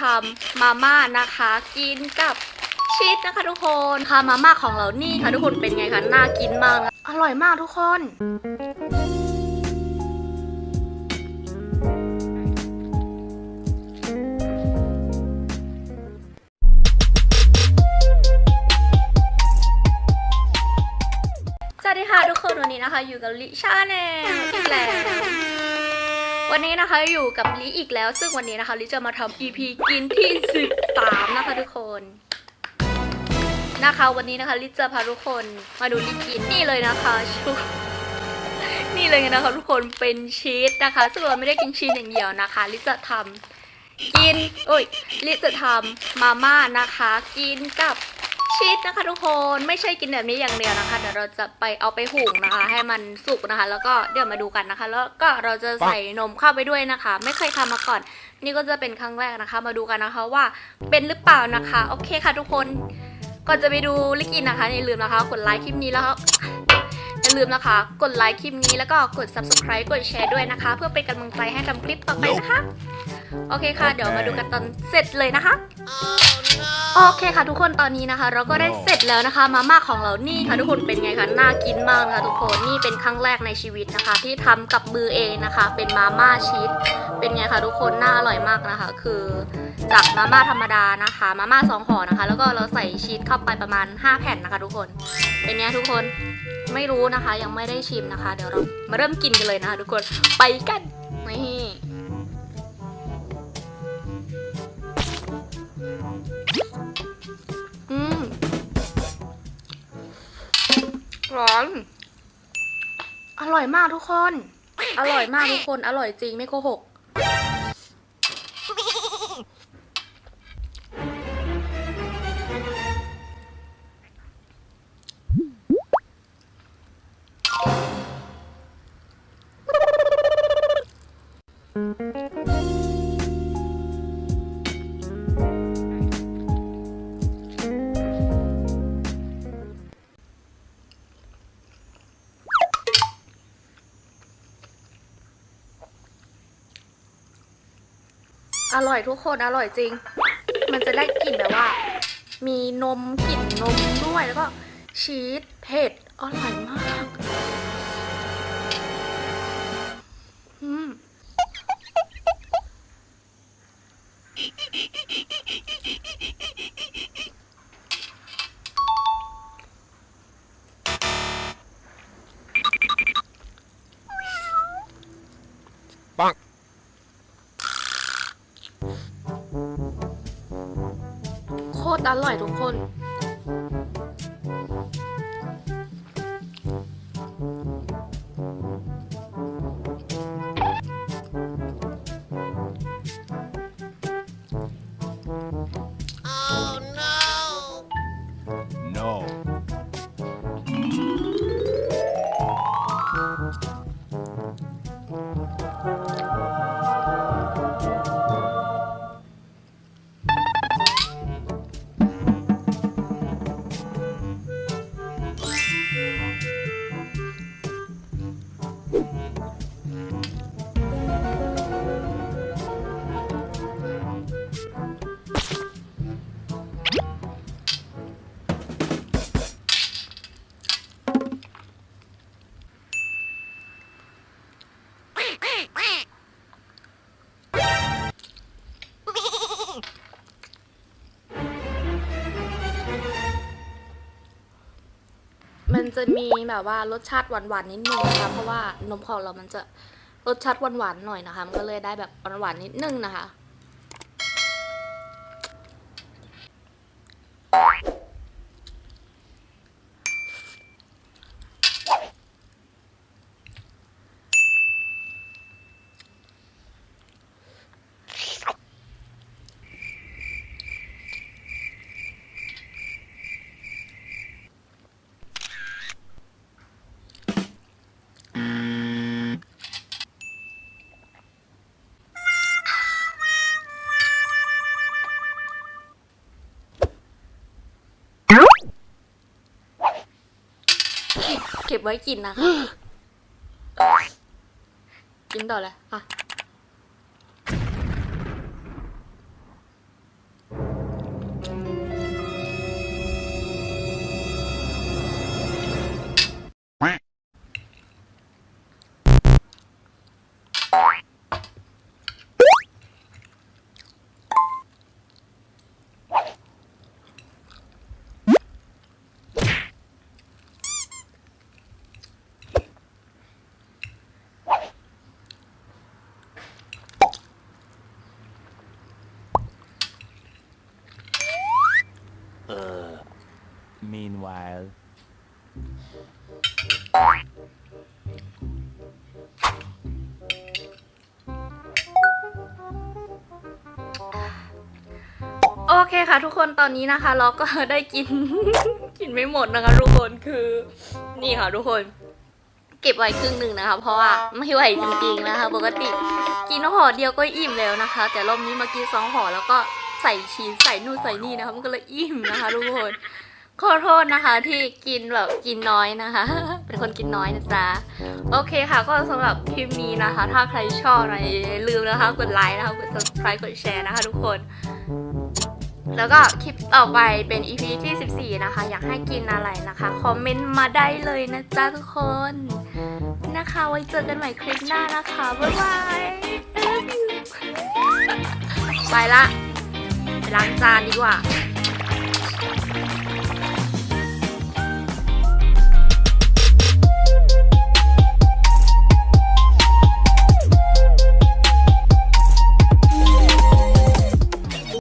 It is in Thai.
ทำมาม่านะคะ กินกับชีสนะคะทุกคนค่ะมาม่าของเรานี่ค่ะทุกคนเป็นไงคะน่ากินมากนะอร่อยมากทุกคนสวัสดีค่ะทุกคนวันนี้นะคะ อยู่กับลิชาแนลแล้ว วันนี้นะคะอยู่กับลิอีกแล้ว ซึ่งวันนี้นะคะลิจะมาทำ EP กินที่13นะคะทุกคนนะคะวันนี้นะคะลิจะพาทุกคนมาดูลิกินนี่เลยนะคะชุดนี่เลยนะคะทุกคนเป็นชีสนะคะ ซึ่งเราไม่ได้กินชีสอย่างเดียวนะคะลิจะทำกินโอ้ยลิจะทำมาม่านะคะ กินกับ ชีสนะคะทุกคนไม่ใช่กินแบบนี้อย่างเดียวนะคะ เดี๋ยวเราจะไปเอาไปหุงนะคะ ให้มันสุกนะคะ แล้วก็เดี๋ยวมาดูกันนะคะ แล้วก็เราจะใส่นมเข้าไปด้วยนะคะ ไม่เคยทำมาก่อน นี่ก็จะเป็นครั้งแรกนะคะ มาดูกันนะคะว่าเป็นหรือเปล่านะคะโอเคค่ะทุกคนก่อนจะไปดูลิกินนะคะอย่าลืมนะคะกดไลค์คลิปนี้แล้วอย่าลืมนะคะ กดไลค์คลิปนี้แล้วก็กด subscribe กดแชร์ด้วยนะคะ เพื่อเป็นกำลังใจให้ทำคลิปต่อไปนะคะ โอเคค่ะ เดี๋ยวมาดูกันตอนเสร็จเลยนะคะ โอเคค่ะทุกคนตอนนี้นะคะ เราก็ได้เสร็จแล้วนะคะ มาม่าของเรานี่ค่ะทุกคนเป็นไงคะน่ากินมากนะคะทุกคนนี่เป็นครั้งแรกในชีวิตนะคะ ที่ทำกับมือเองนะคะ เป็นมาม่าชีสเป็นไงคะทุกคนน่าอร่อยมากนะคะ คือจากมาม่าธรรมดานะคะ มาม่าสองห่อนะคะ แล้วก็เราใส่ชีสเข้าไปประมาณ 5 แผ่นนะคะ ทุกคนเป็นไงทุกคนไม่รู้นะคะ ยังไม่ได้ชิมนะคะ เดี๋ยวเรามาเริ่มกินกันเลยนะคะ ทุกคนไปกัน ร้อน อร่อยมากทุกคน อร่อยมากทุกคน อร่อยจริงไม่โกหก อร่อยทุกคนอร่อยจริง มันจะได้กลิ่นแบบว่า มีนมกลิ่นนมด้วยแล้วก็ชีสเผ็ดอร่อยมากอืม ตรอร่อยทุกคน มันจะมีแบบว่ารสชาติหวานๆนิดนึงนะคะเพราะว่านมของเรามันจะรสชาติหวานๆหน่อยนะคะ มันก็เลยได้แบบหวานๆนิดนึงนะคะ เก็บไว้กินนะคะกินต่อเลยอะ Meanwhile. โอเคค่ะทุกคนตอนนี้นะคะ เราก็ได้กิน กินไม่หมดนะคะ ทุกคนคือ นี่ค่ะทุกคน เก็บไว้ครึ่งหนึ่งนะคะ เพราะว่าไม่ไหวจริงๆนะคะ ปกติกินห่อเดียวก็อิ่มแล้วนะคะ แต่รอบนี้มากินสองห่อแล้วก็ใส่ชีสใส่นู่นใส่นี่นะคะ มันก็เลยอิ่มนะคะ ทุกคน ขอโทษนะคะที่กินแบบกินน้อยนะคะ เป็นคนกินน้อยนะจ๊ะ โอเคค่ะ ก็สำหรับคลิปนี้นะคะ ถ้าใครชอบนะอย่าลืมนะคะ กดไลค์นะคะ กด subscribe กดแชร์นะคะทุกคน แล้วก็คลิปต่อไปเป็น EP ที่ 14 นะคะ อยากให้กินอะไรนะคะ คอมเมนต์มาได้เลยนะจ๊ะทุกคน นะคะ ไว้เจอกันใหม่คลิปหน้านะคะ บ๊ายบาย ไปละไปล้างจานดีกว่า